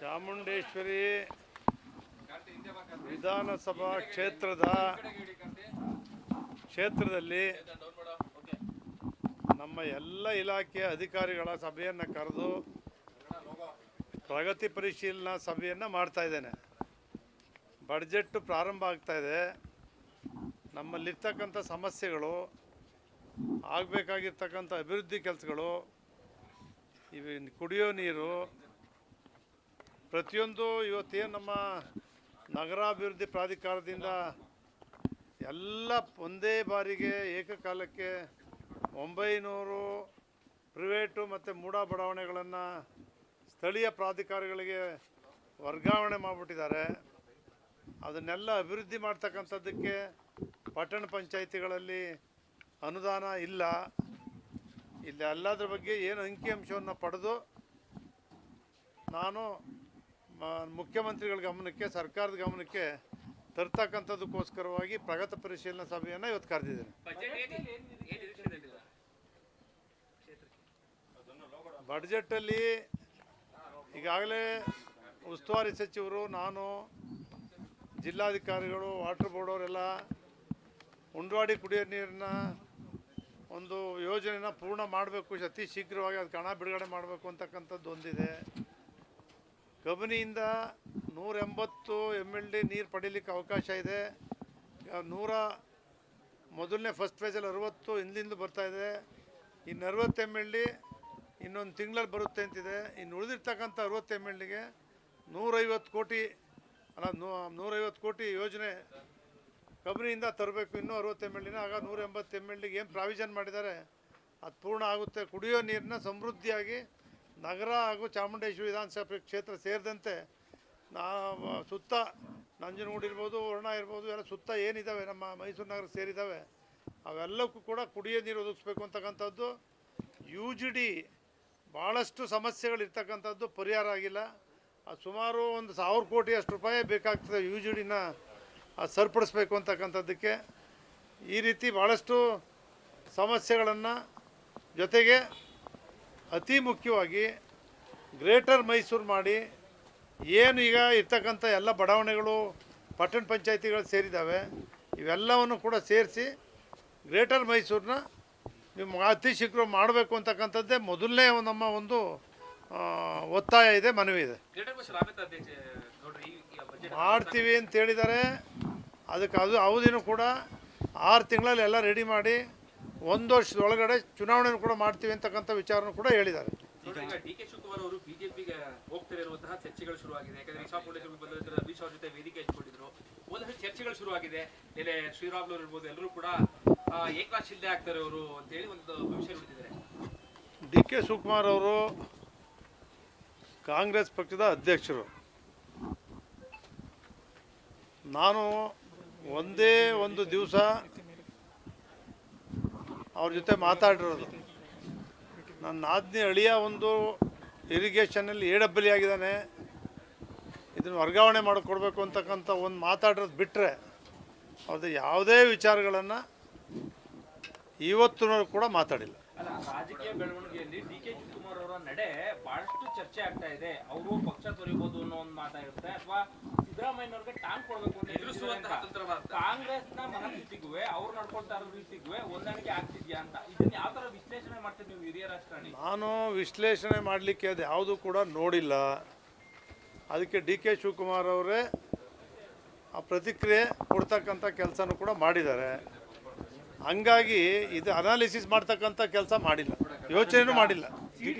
ಚಾಮುಂಡೇಶ್ವರಿ ವಿಧಾನಸಭಾ ಕ್ಷೇತ್ರದ ಕ್ಷೇತ್ರದಲ್ಲಿ ನಮ್ಮ ಎಲ್ಲ ಇಲಾಖೆಯ ಅಧಿಕಾರಿಗಳ ಸಭೆಯನ್ನು ಕರೆದು ಪ್ರಗತಿ ಪರಿಶೀಲನಾ ಸಭೆಯನ್ನು ಮಾಡ್ತಾ ಇದ್ದೇನೆ. ಬಡ್ಜೆಟ್ಟು ಪ್ರಾರಂಭ ಆಗ್ತಾ ಇದೆ. ನಮ್ಮಲ್ಲಿರ್ತಕ್ಕಂಥ ಸಮಸ್ಯೆಗಳು, ಆಗಬೇಕಾಗಿರ್ತಕ್ಕಂಥ ಅಭಿವೃದ್ಧಿ ಕೆಲಸಗಳು, ಇವು ಕುಡಿಯೋ ನೀರು ಪ್ರತಿಯೊಂದು ಇವತ್ತೇನು ನಮ್ಮ ನಗರಾಭಿವೃದ್ಧಿ ಪ್ರಾಧಿಕಾರದಿಂದ ಎಲ್ಲ ಒಂದೇ ಬಾರಿಗೆ ಏಕಕಾಲಕ್ಕೆ ಒಂಬೈನೂರು ಪ್ರೈವೇಟು ಮತ್ತು ಮೂಡ ಬಡಾವಣೆಗಳನ್ನು ಸ್ಥಳೀಯ ಪ್ರಾಧಿಕಾರಗಳಿಗೆ ವರ್ಗಾವಣೆ ಮಾಡಿಬಿಟ್ಟಿದ್ದಾರೆ. ಅದನ್ನೆಲ್ಲ ಅಭಿವೃದ್ಧಿ ಮಾಡ್ತಕ್ಕಂಥದ್ದಕ್ಕೆ ಪಟ್ಟಣ ಪಂಚಾಯಿತಿಗಳಲ್ಲಿ ಅನುದಾನ ಇಲ್ಲ. ಇಲ್ಲಿ ಎಲ್ಲದ್ರ ಬಗ್ಗೆ ಏನು ಅಂಕಿಅಂಶವನ್ನು ಪಡೆದು ನಾನು ಮುಖ್ಯಮಂತ್ರಿಗಳ ಗಮನಕ್ಕೆ ಸರ್ಕಾರದ ಗಮನಕ್ಕೆ ತರ್ತಕ್ಕಂಥದ್ದಕ್ಕೋಸ್ಕರವಾಗಿ ಪ್ರಗತಿ ಪರಿಶೀಲನಾ ಸಭೆಯನ್ನು ಇವತ್ತು ಕರೆದಿದ್ದೇನೆ. ಬಡ್ಜೆಟಲ್ಲಿ ಈಗಾಗಲೇ ಉಸ್ತುವಾರಿ ಸಚಿವರು ನಾನು ಜಿಲ್ಲಾಧಿಕಾರಿಗಳು ವಾಟರ್ ಬೋರ್ಡ್ ಅವರೆಲ್ಲ ಉಂಡವಾಡಿ ಕುಡಿಯೋ ನೀರಿನ ಒಂದು ಯೋಜನೆನ ಪೂರ್ಣ ಮಾಡಬೇಕು ಅತಿ ಶೀಘ್ರವಾಗಿ ಅದಕ್ಕೆ ಹಣ ಬಿಡುಗಡೆ ಮಾಡಬೇಕು ಅಂತಕ್ಕಂಥದ್ದು ಒಂದಿದೆ. ಕಬಿನಿಯಿಂದ ನೂರ ಎಂಬತ್ತು ಎಂ ಎಲ್ ಡಿ ನೀರು ಪಡೀಲಿಕ್ಕೆ ಅವಕಾಶ ಇದೆ. ನೂರ ಮೊದಲನೇ ಫಸ್ಟ್ ಫೇಸಲ್ಲಿ ಅರುವತ್ತು ಹಿಂದಿಂದಲೂ ಬರ್ತಾ ಇದೆ. ಇನ್ನು ಅರುವತ್ತು ಎಂ ಎಲ್ ಡಿ ಇನ್ನೊಂದು ತಿಂಗಳಲ್ಲಿ ಬರುತ್ತೆ ಅಂತಿದೆ. ಇನ್ನು ಉಳಿದಿರ್ತಕ್ಕಂಥ ಅರುವತ್ತು ಎಂ ಎಲ್ ಡಿಗೆ ನೂರೈವತ್ತು ಕೋಟಿ, ಅಲ್ಲ, ನೂ- ನೂರೈವತ್ತು ಕೋಟಿ ಯೋಜನೆ ಕಬಿನಿಯಿಂದ ತರಬೇಕು. ಇನ್ನೂ ಅರುವತ್ತು ಎಂ ಎಲ್ ಡಿನ ಆಗ ನೂರ ಎಂಬತ್ತು ಎಂ ಎಲ್ ಡಿಗೆ ಏನು ಪ್ರಾವಿಷನ್ ಮಾಡಿದ್ದಾರೆ, ಅದು ಪೂರ್ಣ ಆಗುತ್ತೆ. ಕುಡಿಯೋ ನೀರನ್ನ ಸಮೃದ್ಧಿಯಾಗಿ ನಗರ ಹಾಗೂ ಚಾಮುಂಡೇಶ್ವರಿ ವಿಧಾನಸಭೆ ಕ್ಷೇತ್ರ ಸೇರಿದಂತೆ ನಾ ಸುತ್ತ ನಂಜನಗೂಡು ಇರ್ಬೋದು ವರ್ಣ ಇರ್ಬೋದು, ಎಲ್ಲ ಸುತ್ತ ಏನಿದ್ದಾವೆ ನಮ್ಮ ಮೈಸೂರು ನಗರ ಸೇರಿದ್ದಾವೆ ಅವೆಲ್ಲಕ್ಕೂ ಕೂಡ ಕುಡಿಯೋ ನೀರು ಒದಗಿಸ್ಬೇಕು ಅಂತಕ್ಕಂಥದ್ದು. ಯು ಜಿ ಡಿ ಭಾಳಷ್ಟು ಸಮಸ್ಯೆಗಳಿರ್ತಕ್ಕಂಥದ್ದು ಪರಿಹಾರ ಆಗಿಲ್ಲ. ಸುಮಾರು ಒಂದು ಸಾವಿರ ಕೋಟಿ ಅಷ್ಟು ರೂಪಾಯಿ ಬೇಕಾಗ್ತದೆ ಯು ಜಿ ಡಿನ ಸರಿಪಡಿಸ್ಬೇಕು ಅಂತಕ್ಕಂಥದ್ದಕ್ಕೆ. ಈ ರೀತಿ ಭಾಳಷ್ಟು ಸಮಸ್ಯೆಗಳನ್ನು ಜೊತೆಗೆ ಅತಿ ಮುಖ್ಯವಾಗಿ ಗ್ರೇಟರ್ ಮೈಸೂರು ಮಾಡಿ ಏನು ಈಗ ಇರ್ತಕ್ಕಂಥ ಎಲ್ಲ ಬಡಾವಣೆಗಳು ಪಟ್ಟಣ ಪಂಚಾಯತಿಗಳು ಸೇರಿದ್ದಾವೆ ಇವೆಲ್ಲವನ್ನು ಕೂಡ ಸೇರಿಸಿ ಗ್ರೇಟರ್ ಮೈಸೂರನ್ನ ನಿಮ್ಮ ಅತಿ ಶೀಘ್ರ ಮಾಡಬೇಕು ಅಂತಕ್ಕಂಥದ್ದೇ ಮೊದಲನೇ ನಮ್ಮ ಒಂದು ಒತ್ತಾಯ ಇದೆ ಮನವಿ ಇದೆ. ಮಾಡ್ತೀವಿ ಅಂತ ಹೇಳಿದ್ದಾರೆ. ಅದಕ್ಕೆ ಅದು ಅವಧಿನೂ ಕೂಡ ಆರು ತಿಂಗಳಲ್ಲಿ ಎಲ್ಲ ರೆಡಿ ಮಾಡಿ ಒಂದು ವರ್ಷದೊಳಗಡೆ ಚುನಾವಣೆ ಕೂಡ ಮಾಡ್ತೀವಿ ಅಂತಕ್ಕಂಥ ವಿಚಾರನೂ ಕೂಡ ಹೇಳಿದ್ದಾರೆ. ಡಿ ಕೆ ಶಿವಕುಮಾರ್ ಅವರು ಬಿಜೆಪಿಗೆ ಹೋಗ್ತಿರುವಂತಹ ಚರ್ಚೆಗಳು ಶುರುವಾಗಿದೆ. ಯಾಕಂದ್ರೆ ಇಶಾ ಫೌಂಡೇಶನ್ ಬಂದಿದ್ರು ಅಮಿತ್ ಶಾ ಅವ್ರ ಜೊತೆ ವೇದಿಕೆ ಹಂಚ್ಕೊಂಡಿದ್ರು. ಒಂದಷ್ಟು ಚರ್ಚೆಗಳು ಶುರುವಾಗಿದೆ. ನೆಲೆ ಶ್ರೀರಾಮ್ಲು ಇರ್ಬೋದು ಎಲ್ಲರೂ ಕೂಡ ಏಕನಾಥ್ ಶಿಂದೆ ಆಗ್ತಾರೆ ಅವರು ಅಂತೇಳಿ ಒಂದು ಭವಿಷ್ಯ ನುಡಿದಿದ್ದಾರೆ ಡಿ ಕೆ ಶಿವಕುಮಾರ್ ಅವರು ಕಾಂಗ್ರೆಸ್ ಪಕ್ಷದ ಅಧ್ಯಕ್ಷರು. ನಾನು ಒಂದೇ ಒಂದು ದಿವಸ ಅವ್ರ ಜೊತೆ ಮಾತಾಡಿರೋದು. ನನ್ನ ಆಜ್ಞೆ ಅಳಿಯ ಒಂದು ಇರಿಗೇಷನಲ್ಲಿ ಎ ಡಬ್ಬಲಿ ಆಗಿದ್ದಾನೆ. ಇದನ್ನು ವರ್ಗಾವಣೆ ಮಾಡಿಕೊಡ್ಬೇಕು ಅಂತಕ್ಕಂಥ ಒಂದು ಮಾತಾಡಿರೋದು ಬಿಟ್ಟರೆ ಅವ್ರದ್ದು ಯಾವುದೇ ವಿಚಾರಗಳನ್ನು ಇವತ್ತು ಕೂಡ ಮಾತಾಡಿಲ್ಲ. ಅಲ್ಲ ರಾಜಕೀಯ ಬೆಳವಣಿಗೆಯಲ್ಲಿ ಡಿ ಕೆ ಶಿವಕುಮಾರ್ ಅವರ ನಡೆ ಬಹಳಷ್ಟು ಚರ್ಚೆ ಆಗ್ತಾ ಇದೆ. ಅವರು ಪಕ್ಷ ತೊರಿಬಹುದು ಅನ್ನೋ ಒಂದು ಮಾತಾಗಿರುತ್ತೆ ಅಥವಾ ಸಿದ್ದರಾಮಯ್ಯನವ್ರಿಗೆ ಟಾಂಗ್ ಕೊಡ್ಬೇಕು ಅಂತ. ಎದುರಿಸುವಂತಹ ಕಾಂಗ್ರೆಸ್ನ ಮನಸ್ಥಿತಿಗೂ ಅವ್ರು ನಡ್ಕೊಳ್ತಾ ಇರೋ ರೀತಿಗೂ ಹೊಂದಾಣಿಕೆ ಆಗ್ತಿದ್ಯಾ ಅಂತ ಇದನ್ನ ಯಾವ ತರ ವಿಶ್ಲೇಷಣೆ ಮಾಡ್ತೀರಿ ನೀವು ಹಿರಿಯ ರಾಜಕಾರಣಿ ನಾನು ವಿಶ್ಲೇಷಣೆ ಮಾಡಲಿಕ್ಕೆ ಅದು ಯಾವುದೂ ಕೂಡ ನೋಡಿಲ್ಲ. ಅದಕ್ಕೆ ಡಿ ಕೆ ಶಿವಕುಮಾರ್ ಅವರೇ ಆ ಪ್ರತಿಕ್ರಿಯೆ ಕೊಡ್ತಕ್ಕಂಥ ಕೆಲಸನೂ ಕೂಡ ಮಾಡಿದ್ದಾರೆ. ಹಂಗಾಗಿ ಇದು ಅನಾಲಿಸಿಸ್ ಮಾಡ್ತಕ್ಕಂಥ ಕೆಲಸ ಮಾಡಿಲ್ಲ. ಯೋಚನೆನೂ ಮಾಡಿಲ್ಲ. ಡಿ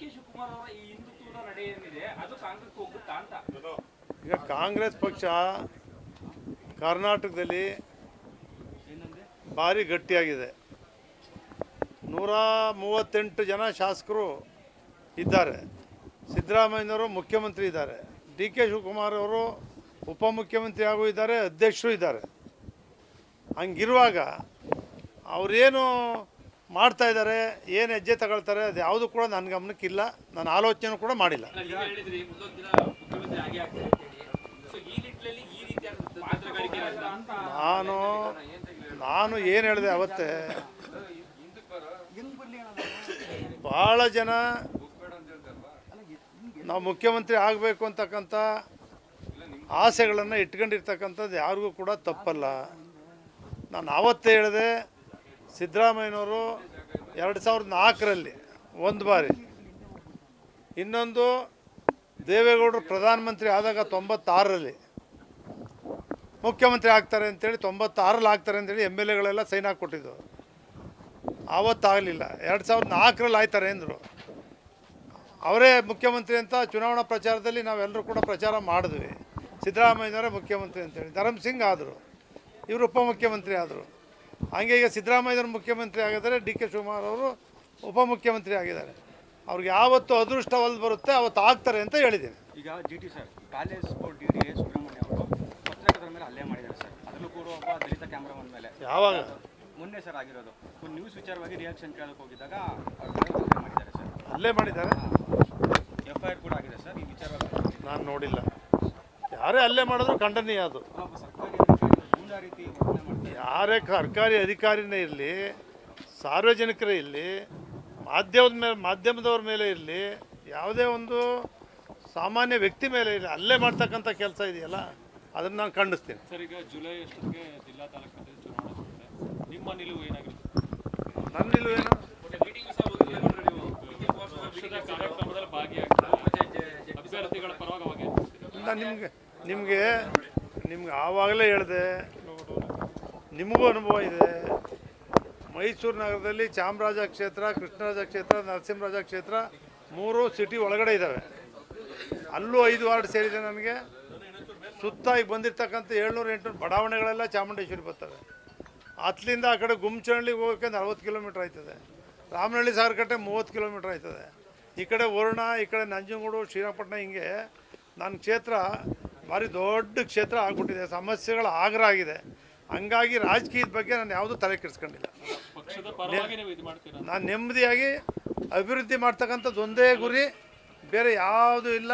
ಕೆ ಶಿವಕುಮಾರ್ ಅವರ ಈ ಹಿಂದುತ್ವದ ನಡೆ ಏನಿದೆ, ಅದು ಕಾಂಗ್ರೆಸ್ ಹೋಗುತ್ತಾ ಅಂತ. ಈಗ ಕಾಂಗ್ರೆಸ್ ಪಕ್ಷ ಕರ್ನಾಟಕದಲ್ಲಿ ಭಾರಿ ಗಟ್ಟಿಯಾಗಿದೆ. ನೂರ ಮೂವತ್ತೆಂಟು ಜನ ಶಾಸಕರು ಇದ್ದಾರೆ. ಸಿದ್ದರಾಮಯ್ಯನವರು ಮುಖ್ಯಮಂತ್ರಿ ಇದ್ದಾರೆ. ಡಿ ಕೆ ಶಿವಕುಮಾರ್ ಅವರು ಉಪಮುಖ್ಯಮಂತ್ರಿ ಹಾಗೂ ಇದ್ದಾರೆ, ಅಧ್ಯಕ್ಷರು ಇದ್ದಾರೆ. ಹಂಗಿರುವಾಗ ಅವರೇನು ಮಾಡ್ತಾ ಇದ್ದಾರೆ, ಏನು ಹೆಜ್ಜೆ ತಗೊಳ್ತಾರೆ ಅದು ಯಾವುದು ಕೂಡ ನನ್ನ ಗಮನಕ್ಕಿಲ್ಲ. ನಾನು ಆಲೋಚನೆ ಕೂಡ ಮಾಡಿಲ್ಲ ಅಲ್ಲ, ನೀವೇ ಹೇಳಿದ್ರಿ ಮುಂದೊಂದು ದಿನ ಮುಖ್ಯಮಂತ್ರಿ ಆಗೇ ಆಗ್ತಾರೆ ಅಂತೇಳಿ ಸೊ ಈ ನಿಟ್ಟಿನಲ್ಲಿ ಈ ರೀತಿಯಾದ ತಂತ್ರಗಾರಿಕೆ ನಾನು ಏನು ಹೇಳಿದೆ ಅವತ್ತೇ? ಭಾಳ ಜನ ನಾವು ಮುಖ್ಯಮಂತ್ರಿ ಆಗಬೇಕು ಅಂತಕ್ಕಂಥ ಆಸೆಗಳನ್ನು ಇಟ್ಕೊಂಡಿರ್ತಕ್ಕಂಥದ್ದು ಯಾರಿಗೂ ಕೂಡ ತಪ್ಪಲ್ಲ. ನಾನು ಆವತ್ತೇ ಹೇಳಿದೆ ಸಿದ್ದರಾಮಯ್ಯನವರು ಎರಡು ಸಾವಿರದ ನಾಲ್ಕರಲ್ಲಿ ಒಂದು ಬಾರಿ. ಇನ್ನೊಂದು ದೇವೇಗೌಡರು ಪ್ರಧಾನಮಂತ್ರಿ ಆದಾಗ ತೊಂಬತ್ತಾರರಲ್ಲಿ. ಮುಖ್ಯಮಂತ್ರಿ ಆಗ್ತಾರೆ ಅಂತೇಳಿ ತೊಂಬತ್ತಾರಲ್ಲಿ ಆಗ್ತಾರೆ ಅಂತೇಳಿ ಎಂ ಎಲ್ ಎಗಳೆಲ್ಲ ಸೈನ್ ಹಾಕ್ಕೊಟ್ಟಿದ್ದು. ಆವತ್ತಾಗಲಿಲ್ಲ ಎರಡು ಸಾವಿರದ ನಾಲ್ಕರಲ್ಲಿ ಆಯ್ತಾರೆ ಅಂದರು. ಅವರೇ ಮುಖ್ಯಮಂತ್ರಿ ಅಂತ ಚುನಾವಣಾ ಪ್ರಚಾರದಲ್ಲಿ ನಾವೆಲ್ಲರೂ ಕೂಡ ಪ್ರಚಾರ ಮಾಡಿದ್ವಿ. ಸಿದ್ದರಾಮಯ್ಯನವರೇ ಮುಖ್ಯಮಂತ್ರಿ ಅಂತೇಳಿ. ಧರಮ್ ಸಿಂಗ್ ಆದರು. ಇವರು ಉಪಮುಖ್ಯಮಂತ್ರಿ ಆದರು. ಹಾಗೆ ಈಗ ಸಿದ್ದರಾಮಯ್ಯನವರು ಮುಖ್ಯಮಂತ್ರಿ ಆಗಿದ್ದಾರೆ, ಡಿ ಕೆ ಶಿವಕುಮಾರ್ ಅವರು ಉಪಮುಖ್ಯಮಂತ್ರಿ ಆಗಿದ್ದಾರೆ. ಅವ್ರಿಗೆ ಯಾವತ್ತು ಅದೃಷ್ಟ ಒಲ್ದು ಬರುತ್ತೆ ಅವತ್ತು ಆಗ್ತಾರೆ ಅಂತ ಹೇಳಿದ್ದೀನಿ. ಈಗ G T sir, college school D D A Subrahmanya ಅವರು ಪತ್ರಕರ್ತರ ಮೇಲೆ ಹಲ್ಲೆ ಮಾಡಿದ್ದಾರೆ ಸರ್. ಅದರಲ್ಲೂ ಕೂಡ ಒಬ್ಬ ದಲಿತ ಕ್ಯಾಮ್ರಾಮನ್ ಮೇಲೆ. ಯಾವಾಗ? ಮೊನ್ನೆ ಸರ್ ಆಗಿರೋದು. ಒಂದು ನ್ಯೂಸ್ ವಿಚಾರವಾಗಿ ರಿಯಾಕ್ಷನ್ ಕೇಳೋಕೆ ಹೋಗಿದ್ದಾಗ ಅವ್ರ ಮೇಲೆ ಹಲ್ಲೆ ಮಾಡಿದ್ದಾರೆ ಸರ್. ಅಲ್ಲೇ ಮಾಡಿದ್ದಾರೆ? ಎಫ್ ಐ ಆರ್ ಕೂಡ ಆಗಿದೆ ಸರ್ ಈ ವಿಚಾರವಾಗಿ. ನಾನು ನೋಡಿಲ್ಲ. ಯಾರೇ ಅಲ್ಲೇ ಮಾಡಿದ್ರು ಖಂಡನೀಯ ಅದು. ಒಬ್ಬ ಸರ್ಕಾರಿ ಅಧಿಕಾರಿ ಗೂಂಡಾ ರೀತಿ ವರ್ತನೆ ಮಾಡ್ತಾರೆ ಯಾರೇ ಸರ್ಕಾರಿ ಅಧಿಕಾರಿನೇ ಇರಲಿ ಸಾರ್ವಜನಿಕರೇ ಇರಲಿ ಮಾಧ್ಯಮದ ಮೇಲೆ ಮಾಧ್ಯಮದವ್ರ ಮೇಲೆ ಇರಲಿ ಯಾವುದೇ ಒಂದು ಸಾಮಾನ್ಯ ವ್ಯಕ್ತಿ ಮೇಲೆ ಇರಲಿ ಅಲ್ಲೇ ಮಾಡ್ತಕ್ಕಂಥ ಕೆಲಸ ಇದೆಯಲ್ಲ? ಅದನ್ನು ನಾನು ಖಂಡಿಸ್ತೀನಿ. ಸರ್ ಈಗ ಜುಲೈ ಅಷ್ಟೊತ್ತಿಗೆ ಜಿಲ್ಲಾ ತಾಲೂಕು ಮಟ್ಟದಲ್ಲಿ ಚುನಾವಣೆ ಬರುತ್ತೆ ನಿಮ್ಮ ನಿಲುವು ಏನಾಗಿರುತ್ತೆ ನನ್ನ ನಿಲುವೇನು ಪಕ್ಷದ ಕಾರ್ಯಕ್ರಮದಲ್ಲಿ ಭಾಗಿಯಾಗ್ತಾರೆ? ಅಭ್ಯರ್ಥಿಗಳ ಪರವಾಗಿ? ನಾನು ನಿಮಗೆ ನಿಮಗೆ ನಿಮ್ಗೆ ಆವಾಗಲೇ ಹೇಳಿದೆ ನಿಮಗೂ ಅನುಭವ ಇದೆ. ಮೈಸೂರು ನಗರದಲ್ಲಿ ಚಾಮರಾಜ ಕ್ಷೇತ್ರ ಕೃಷ್ಣರಾಜ ಕ್ಷೇತ್ರ ನರಸಿಂಹರಾಜ ಕ್ಷೇತ್ರ ಮೂರು ಸಿಟಿ ಒಳಗಡೆ ಇದ್ದಾವೆ ಅಲ್ಲೂ ಐದು ವಾರ್ಡ್ ಸೇರಿದೆ ನನಗೆ ಸುತ್ತ ಈಗ ಬಂದಿರ್ತಕ್ಕಂಥ ಏಳ್ನೂರು ಎಂಟುನೂರು ಬಡಾವಣೆಗಳೆಲ್ಲ ಚಾಮುಂಡೇಶ್ವರಿ ಬರ್ತವೆ. ಅತ್ಲಿಂದ ಆ ಕಡೆ ಗುಮ್ಚಹಳ್ಳಿಗೆ ಹೋಗೋಕ್ಕೆ ನಲ್ವತ್ತು ಕಿಲೋಮೀಟ್ರ್ ಆಯ್ತದೆ. ರಾಮನಹಳ್ಳಿ ಸಾಗರಕಟ್ಟೆ ಮೂವತ್ತು ಕಿಲೋಮೀಟ್ರ್ ಆಯ್ತದೆ. ಈ ಕಡೆ ವರುಣ ಈ ಕಡೆ ನಂಜನಗೂಡು ಶ್ರೀರಂಗಪಟ್ಟಣ ಹಿಂಗೆ ನನ್ನ ಕ್ಷೇತ್ರ ಭಾರಿ ದೊಡ್ಡ ಕ್ಷೇತ್ರ ಆಗಿಬಿಟ್ಟಿದೆ. ಸಮಸ್ಯೆಗಳ ಆಗ್ರ ಆಗಿದೆ ಹಂಗಾಗಿ ರಾಜಕೀಯದ ಬಗ್ಗೆ ನಾನು ಯಾವುದೂ ತಲೆ ಕೆಡಿಸ್ಕೊಂಡಿಲ್ಲ. ನಾನು ನೆಮ್ಮದಿಯಾಗಿ ಅಭಿವೃದ್ಧಿ ಮಾಡ್ತಕ್ಕಂಥದ್ದು ಒಂದೇ ಗುರಿ ಬೇರೆ ಯಾವುದೂ ಇಲ್ಲ.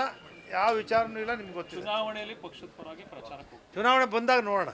ಯಾವ ವಿಚಾರನೂ ಇಲ್ಲ ನಿಮ್ಗೆ ಗೊತ್ತಿಲ್ಲ ಚುನಾವಣೆಯಲ್ಲಿ ಪಕ್ಷದ ಪರವಾಗಿ ಪ್ರಚಾರಕ್ಕೆ ಹೋಗ್ತೀರಾ? ಚುನಾವಣೆ ಬಂದಾಗ ನೋಡೋಣ